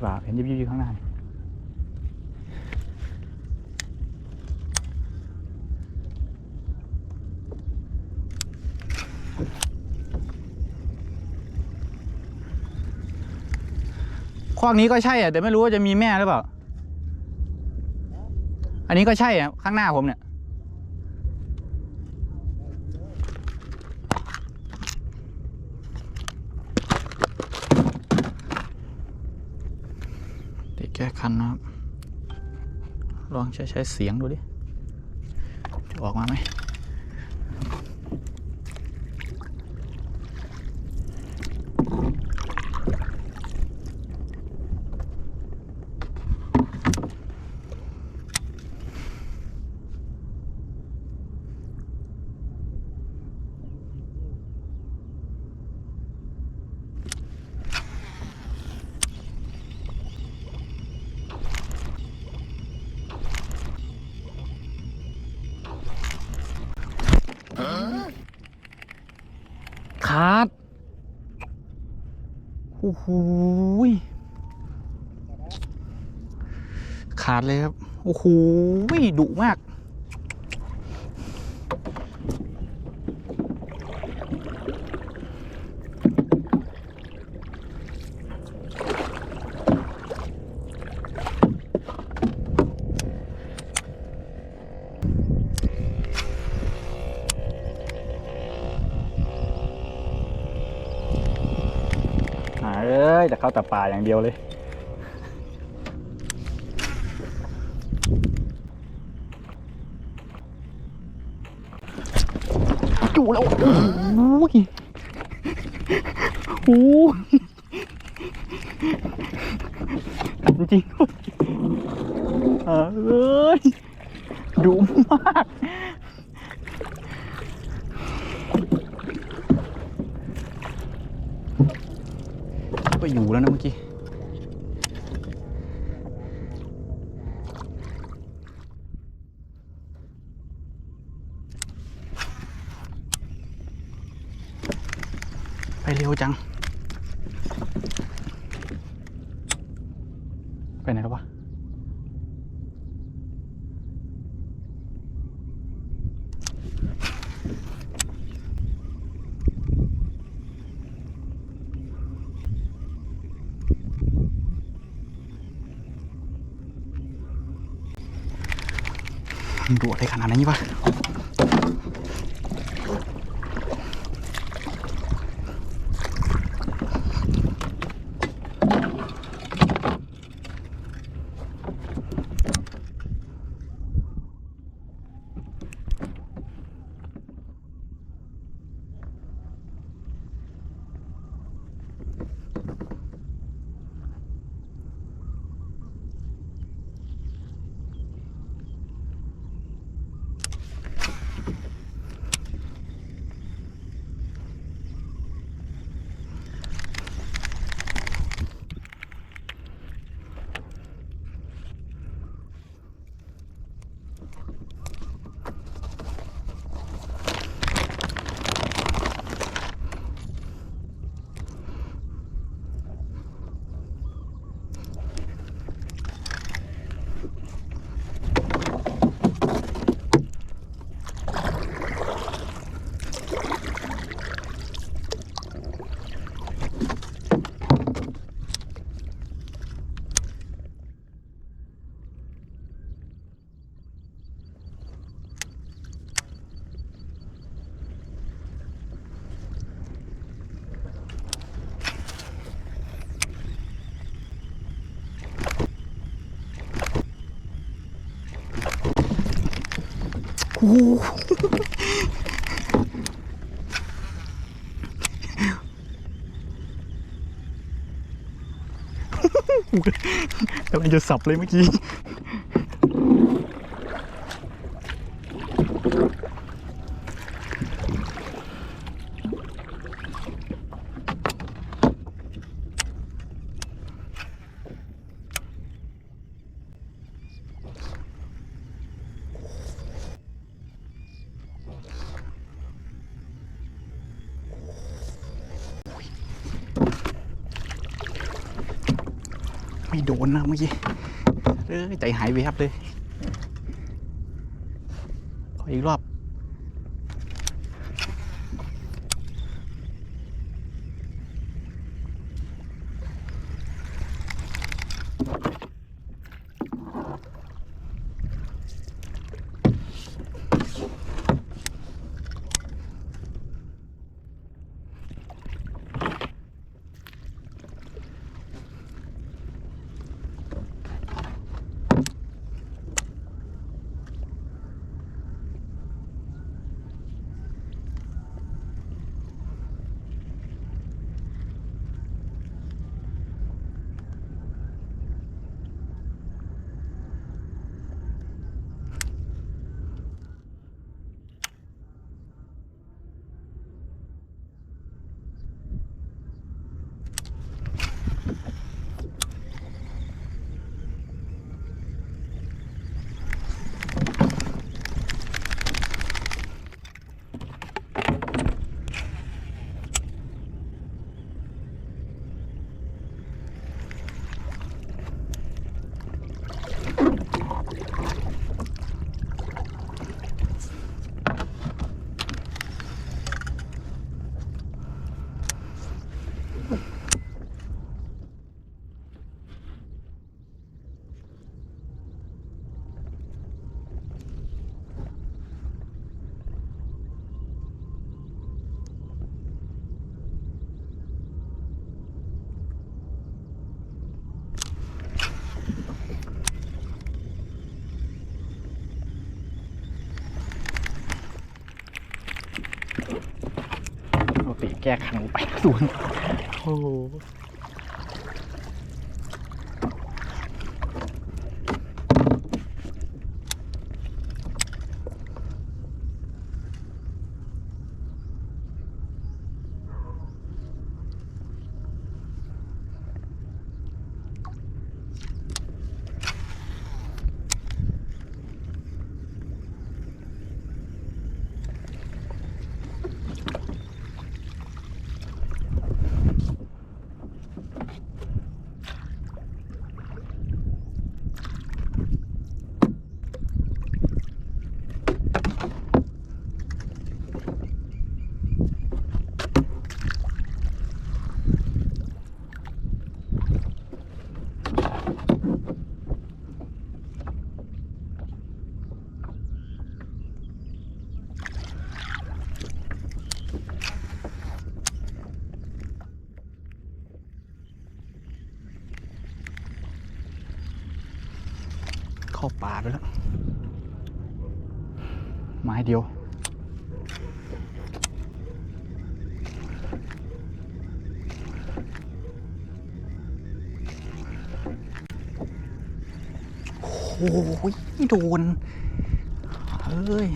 เปล่าเห็นยิบยิบอยู่ข้างหน้านี่คอกนี้ก็ใช่อะแต่ไม่รู้ว่าจะมีแม่หรือเปล่า อันนี้ก็ใช่อะข้างหน้าผมเนี่ย ติดแก้คันนะครับ ลองใช้ใช้เสียงดูดิจะออกมาไหม ขาดโอ้โหขาดเลยครับ โอ้โหดุมาก หา เอ้ยแต่เข้าแต่ป่าอย่างเดียวเลยอยู่แล้วโอ้ยโอ้ยตัดจริงๆเอ้ยดุมาก ไปอยู่แล้วนะเมื่อกี้ไปเร็วจัง ไปไหนแล้ววะ มันดุอะไรขนาดนี้ปะ โอ้โหกำลังจะสับเลยเมื่อกี้ โดนนะเมื่อกี้เออใจหายไปครับเลย ขออีกรอบ ติแก้คันไปส่วนโอ้ ป่าไปแล้ว ไม้เดียวโอ้ยโดน เฮ้ย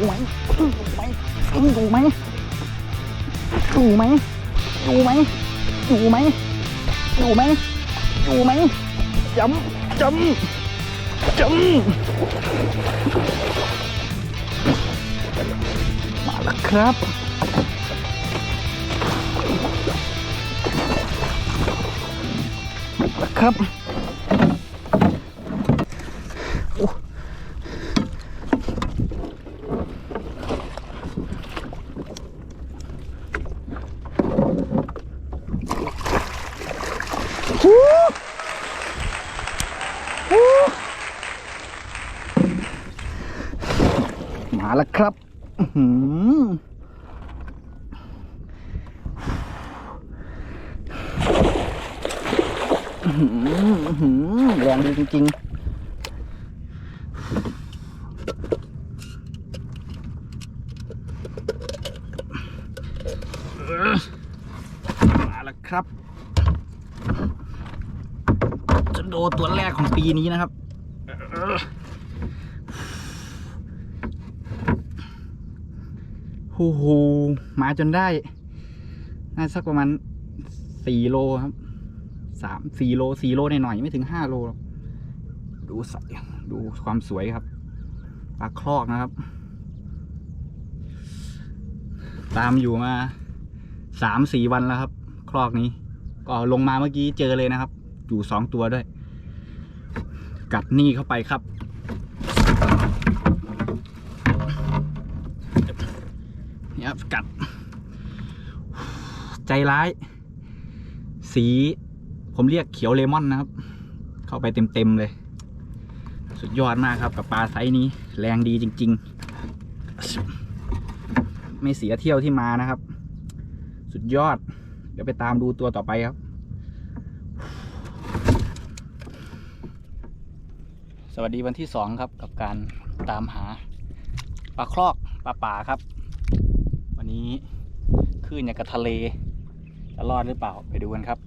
อยู่ไหมอยู่ไหมอยู่ไหมอยู่ไหมอยู่ไหมอยู่ไหมอยู่ไหมจำจำจำมาแล้วครับมาแล้วครับ แล้วครับแรงดีจริงๆมาแล้วครับจะโดตัวแรกของปีนี้นะครับ ฮูฮูมาจนได้ น่าสักประมาณสี่โลครับสามสี่โลสี่โลหน่อยๆไม่ถึงห้าโลหรอกดูใสดูความสวยครับปลาคลอกนะครับ ตามอยู่มาสามสี่วันแล้วครับ คลอกนี้ ก็ลงมาเมื่อกี้เจอเลยนะครับ อยู่สองตัวด้วย กัดนี่เข้าไปครับ นี่ครับ กัด ใจร้าย สีผมเรียกเขียวเลมอนนะครับ เข้าไปเต็มๆเลย สุดยอดมากครับกับปลาไซส์นี้ แรงดีจริง ๆ ไม่เสียเที่ยวที่มานะครับ สุดยอด เดี๋ยวไปตามดูตัวต่อไปครับสวัสดีวันที่สองครับกับการตามหาปลาคลอกปลาป่าครับ นี้คลื่นอย่างกับทะเล จะรอดหรือเปล่าไปดูกันครับ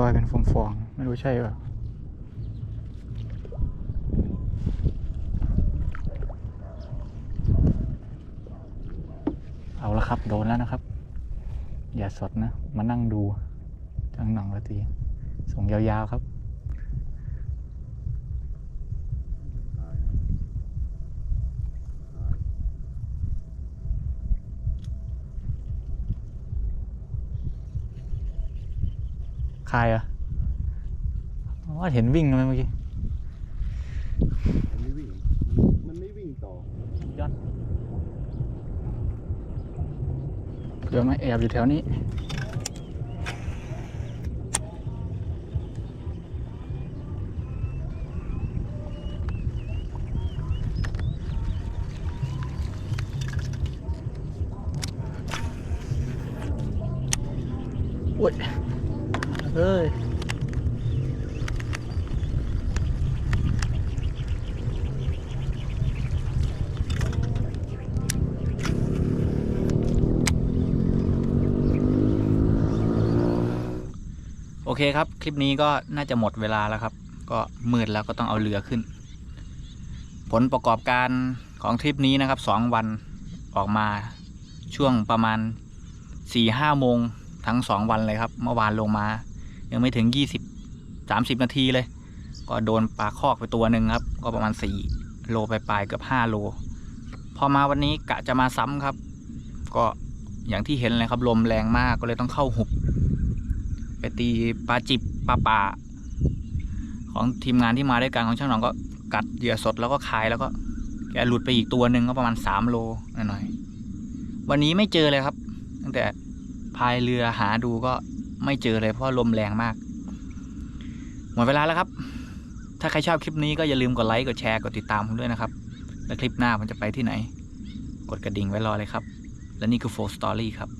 รอยเป็นฟองๆ ไม่รู้ใช่ป่ะเอาละครับ โดนแล้วนะครับ อย่าสดนะ มานั่งดูจังหนังละทีส่งยาวๆครับ ใครอะว่าเห็นวิ่งไหมเมื่อกี้มันไม่วิ่ง มันไม่วิ่งต่อยอดเผื่อมาแอบอยู่แถวนี้โอ้ย เฮ้ยโอเคครับ คลิปนี้ก็น่าจะหมดเวลาแล้วครับ ก็มืดแล้วก็ต้องเอาเรือขึ้น ผลประกอบการของทริปนี้นะครับสองวันออกมาช่วงประมาณสี่ห้าโมงทั้งสองวันเลยครับ เมื่อวานลงมา ยังไม่ถึงยี่สิบสามสิบนาทีเลย ก็โดนปลาคอกไปตัวหนึ่งครับ ก็ประมาณสี่โลไปปลายเกือบห้าโล พอมาวันนี้กะจะมาซ้ำครับ ก็อย่างที่เห็นเลยครับลมแรงมากก็เลยต้องเข้าหุบ ไปตีปลาจิบปลาป่า ของทีมงานที่มาด้วยกันของช่างหนองก็กัดเหยื่อสดแล้วก็คายแล้วก็แกหลุดไปอีกตัวหนึ่งก็ประมาณสามโลหน่อยๆวันนี้ไม่เจอเลยครับ ตั้งแต่พายเรือหาดูก็ ไม่เจอเลยเพราะลมแรงมาก หมดเวลาแล้วครับ ถ้าใครชอบคลิปนี้ก็อย่าลืมกดไลค์ กดแชร์ กดติดตามผมด้วยนะครับ แล้วคลิปหน้าผมจะไปที่ไหน กดกระดิ่งไว้รอเลยครับ และนี่คือ Full Story ครับ